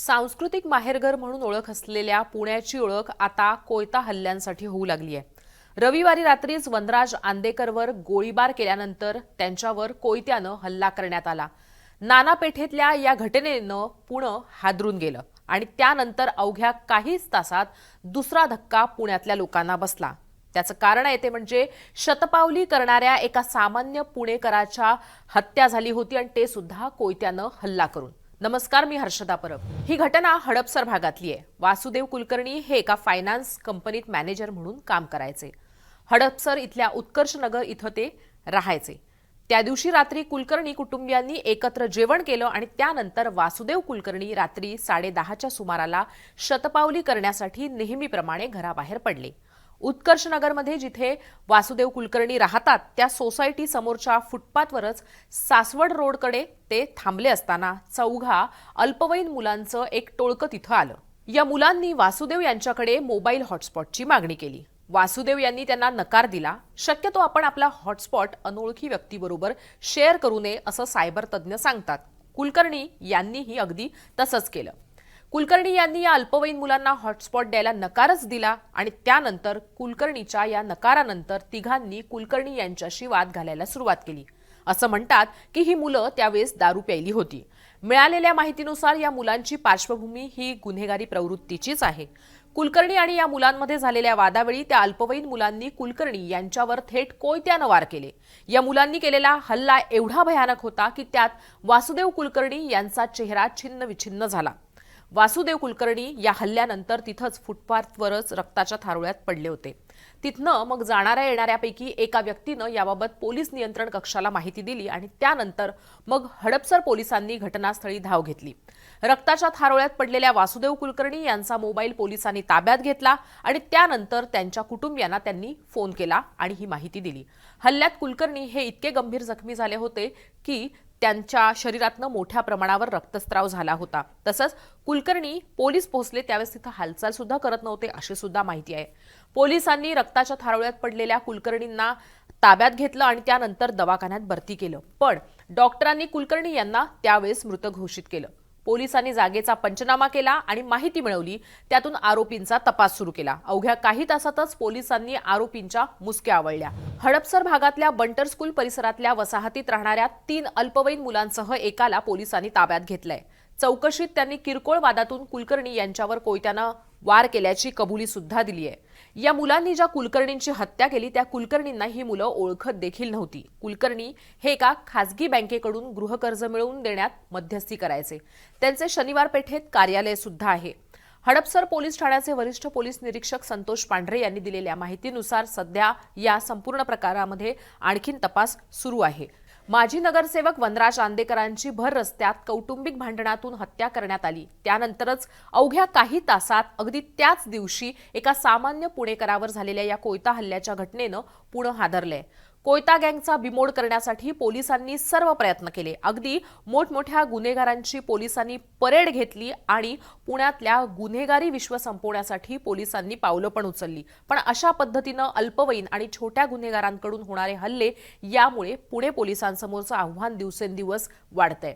सांस्कृतिक माहेरघर म्हणून ओळख असलेल्या पुण्याची ओळख आता कोयता हल्ल्यांसाठी होऊ लागली आहे. रविवारी रात्रीच वनराज आंदेकरवर गोळीबार केल्यानंतर त्यांच्यावर कोयत्यानं हल्ला करण्यात आला. नाना पेठेतल्या या घटनेनं पुणे हादरून गेलं आणि त्यानंतर अवघ्या काहीच तासात दुसरा धक्का पुण्यातल्या लोकांना बसला. त्याचं कारण आहे ते म्हणजे शतपावली करणाऱ्या एका सामान्य पुणेकराच्या हत्या झाली होती आणि ते सुद्धा कोयत्यानं हल्ला करून. नमस्कार मी हर्षदा परब. ही घटना हडपसर भागातली आहे. वासुदेव कुलकर्णी हे एका फायनान्स कंपनीत मॅनेजर म्हणून काम करायचे. हडपसर इथल्या उत्कर्ष नगर इथं ते राहायचे. त्या दिवशी रात्री कुलकर्णी कुटुंबियांनी एकत्र जेवण केलं आणि त्यानंतर वासुदेव कुलकर्णी रात्री साडेदहाच्या सुमाराला शतपावली करण्यासाठी नेहमीप्रमाणे घराबाहेर पडले. उत्कर्षनगरमध्ये जिथे वासुदेव कुलकर्णी राहतात त्या सोसायटी समोरच्या फुटपाथवरच सासवड रोडकडे ते थांबले असताना चौघा अल्पवयीन मुलांचं एक टोळकं तिथं आलं. या मुलांनी वासुदेव यांच्याकडे मोबाईल हॉटस्पॉटची मागणी केली. वासुदेव यांनी त्यांना नकार दिला. शक्यतो आपण आपला हॉटस्पॉट अनोळखी व्यक्तीबरोबर शेअर करू नये असं सायबर तज्ज्ञ सांगतात. कुलकर्णी यांनीही अगदी तसंच केलं. कुलकर्णी यांनी या अल्पवयीन मुलांना हॉटस्पॉट द्यायला नकारच दिला आणि त्यानंतर कुलकर्णीच्या या नकारानंतर तिघांनी कुलकर्णी यांच्याशी वाद घालायला सुरुवात केली. असं म्हणतात की ही मुलं त्यावेळेस दारू प्यायली होती. मिळालेल्या माहितीनुसार या मुलांची पार्श्वभूमी ही गुन्हेगारी प्रवृत्तीचीच आहे. कुलकर्णी आणि या मुलांमध्ये झालेल्या वादावेळी त्या अल्पवयीन मुलांनी कुलकर्णी यांच्यावर थेट कोयत्यानं वार केले. या मुलांनी केलेला हल्ला एवढा भयानक होता की त्यात वासुदेव कुलकर्णी यांचा चेहरा छिन्न विछिन्न झाला. वासुदेव कुलकर्णी या हल्ल्यानंतर तिथंच फुटपाथवरच रक्ताच्या थारोळ्यात पडले होते. तिथनं मग जाणाऱ्या येणाऱ्यापैकी एका व्यक्तीनं याबाबत पोलीस नियंत्रण कक्षाला माहिती दिली आणि त्यानंतर मग हडपसर पोलिसांनी घटनास्थळी धाव घेतली. रक्ताच्या थारोळ्यात पडलेल्या वासुदेव कुलकर्णी यांचा मोबाईल पोलिसांनी ताब्यात घेतला आणि त्यानंतर त्यांच्या कुटुंबियांना त्यांनी फोन केला आणि ही माहिती दिली. हल्ल्यात कुलकर्णी हे इतके गंभीर जखमी झाले होते की त्यांच्या शरीरातनं मोठ्या प्रमाणावर रक्तस्राव झाला होता. तसंच कुलकर्णी पोलीस पोहोचले त्यावेळेस तिथं हालचाल सुद्धा करत नव्हते अशी सुद्धा माहिती आहे. पोलिसांनी रक्ताच्या थारोळ्यात पडलेल्या कुलकर्णींना ताब्यात घेतलं आणि त्यानंतर दवाखान्यात भरती केलं. पण डॉक्टरांनी कुलकर्णी यांना त्यावेळेस मृत घोषित केलं. पोलिसांनी जागेचा पंचनामा केला आणि माहिती मिळवली. त्यातून आरोपींचा तपास सुरू केला. अवघ्या काही तासातच पोलिसांनी आरोपींच्या मुसक्या आवळल्या. हडपसर भागातल्या बंटर स्कूल परिसरातल्या वसाहतीत राहणाऱ्या तीन अल्पवयीन मुलांसह एकाला पोलिसांनी ताब्यात घेतलंय. चौकशीत त्यांनी किरकोळ वादातून कुलकर्णी यांच्यावर कोयत्यानं वार केल्याची कबुली सुद्धा दिली आहे. या मुलांनी ज्या कुलकर्णींची हत्या केली त्या कुलकर्णींना ही मुलं ओळखत देखील नव्हती. कुलकर्णी हे एका खासगी बँकेकडून गृहकर्ज मिळवून देण्यात मध्यस्थी करायचे. त्यांचे शनिवार पेठेत कार्यालय सुद्धा आहे. हडपसर पोलीस ठाण्याचे वरिष्ठ पोलीस निरीक्षक संतोष पांढरे यांनी दिलेल्या माहितीनुसार सध्या या संपूर्ण प्रकारामध्ये आणखीन तपास सुरू आहे. माजी नगरसेवक वनराज आंदेकरांची भर रस्त्यात कौटुंबिक भांडणातून हत्या करण्यात आली. त्यानंतरच अवघ्या काही तासात अगदी त्याच दिवशी एका सामान्य पुणेकरावर झालेल्या या कोयता हल्ल्याच्या घटनेनं पुणे हादरलंय. कोयता गँगचा बिमोड करण्यासाठी पोलिसांनी सर्व प्रयत्न केले. अगदी मोठमोठ्या गुन्हेगारांची पोलिसांनी परेड घेतली आणि पुण्यातल्या गुन्हेगारी विश्व संपवण्यासाठी पोलिसांनी पावलं पण उचलली. पण अशा पद्धतीनं अल्पवयीन आणि छोट्या गुन्हेगारांकडून होणारे हल्ले यामुळे पुणे पोलिसांसमोरचं आव्हान दिवसेंदिवस वाढतंय.